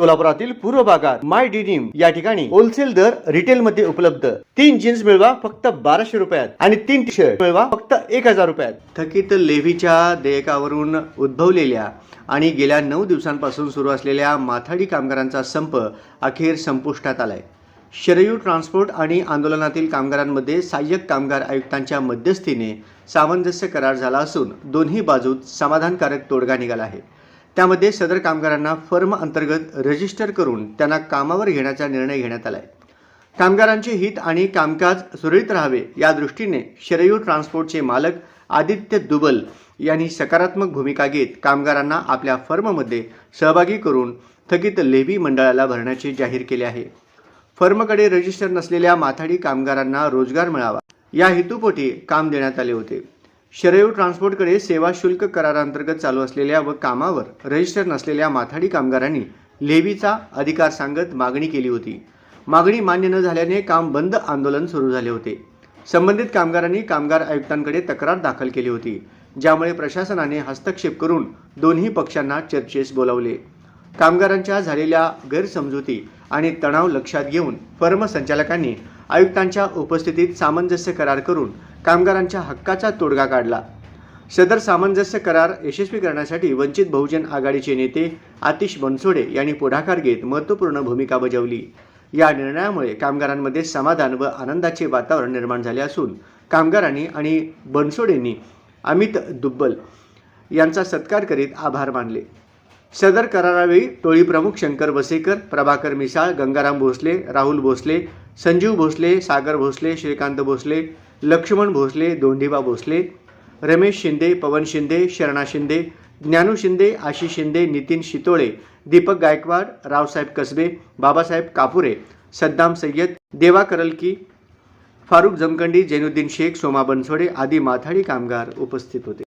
सोलापुरातील पूर्व भागात माय डिनिम या ठिकाणी होलसेल दर रिटेल मध्ये उपलब्ध. तीन जीन्स मिळवा फक्त बाराशे रुपयात आणि तीन टी शर्ट मिळवा फक्त एक हजार रुपयात. थकीत लेव्हीच्या देयकावरून उद्भवलेल्या आणि गेल्या नऊ दिवसांपासून सुरू असलेल्या माथाडी कामगारांचा संप अखेर संपुष्टात आलाय. शरयू ट्रान्सपोर्ट आणि आंदोलनातील कामगारांमध्ये सहाय्यक कामगार आयुक्तांच्या मध्यस्थीने सामंजस्य करार झाला असून दोन्ही बाजूत समाधानकारक तोडगा निघाला आहे. त्यामध्ये सदर कामगारांना फर्म अंतर्गत रजिस्टर करून त्यांना कामावर घेण्याचा निर्णय घेण्यात आलाय. कामगारांचे हित आणि कामकाज सुरळीत राहावे या दृष्टीने शरयू ट्रान्सपोर्टचे मालक आदित्य दुबल यांनी सकारात्मक भूमिका घेत कामगारांना आपल्या फर्ममध्ये सहभागी करून थकीत लेबी मंडळाला भरण्याचे जाहीर केले आहे. फर्मकडे रजिस्टर नसलेल्या माथाडी कामगारांना रोजगार मिळावा या हेतूपोटी काम देण्यात आले होते. शरयू ट्रान्सपोर्टकडे सेवा शुल्क करारांतर्गत चालू असलेल्या व कामावर रजिस्टर नसलेल्या माथाडी कामगारांनी लेवीचा अधिकार सांगत मागणी केली होती. मागणी मान्य न झाल्याने काम बंद आंदोलन सुरू झाले होते. संबंधित कामगारांनी कामगार आयुक्तांकडे तक्रार दाखल केली होती ज्यामुळे प्रशासनाने हस्तक्षेप करून दोन्ही पक्षांना चर्चेस बोलावले. कामगारांच्या झालेल्या गैरसमजुती आणि तणाव लक्षात घेऊन फर्म संचालकांनी आयुक्तांच्या उपस्थितीत सामंजस्य करार करून कामगारांच्या हक्काचा तोडगा काढला. सदर सामंजस्य करार यशस्वी करण्यासाठी वंचित बहुजन आघाडीचे नेते आतिश बनसोडे यांनी पुढाकार घेत महत्त्वपूर्ण भूमिका बजावली. या निर्णयामुळे कामगारांमध्ये समाधान व आनंदाचे वातावरण निर्माण झाले असून कामगारांनी आणि बनसोडेंनी अमित दुब्बल यांचा सत्कार करीत आभार मानले. सदर करारावेळी टोळी प्रमुख शंकर वसेकर प्रभाकर मिसाळ गंगाराम भोसले राहुल भोसले संजीव भोसले सागर भोसले श्रीकांत भोसले लक्ष्मण भोसले दोंडीबा भोसले रमेश शिंदे पवन शिंदे शरणा शिंदे ज्ञानू शिंदे आशिष शिंदे नितीन शितोळे दीपक गायकवाड रावसाहेब कसबे बाबासाहेब कापुरे सद्दाम सय्यद देवा करलकी फारुख जमखंडी जैनुद्दीन शेख सोमा बनसोडे आदी माथाडी कामगार उपस्थित होते.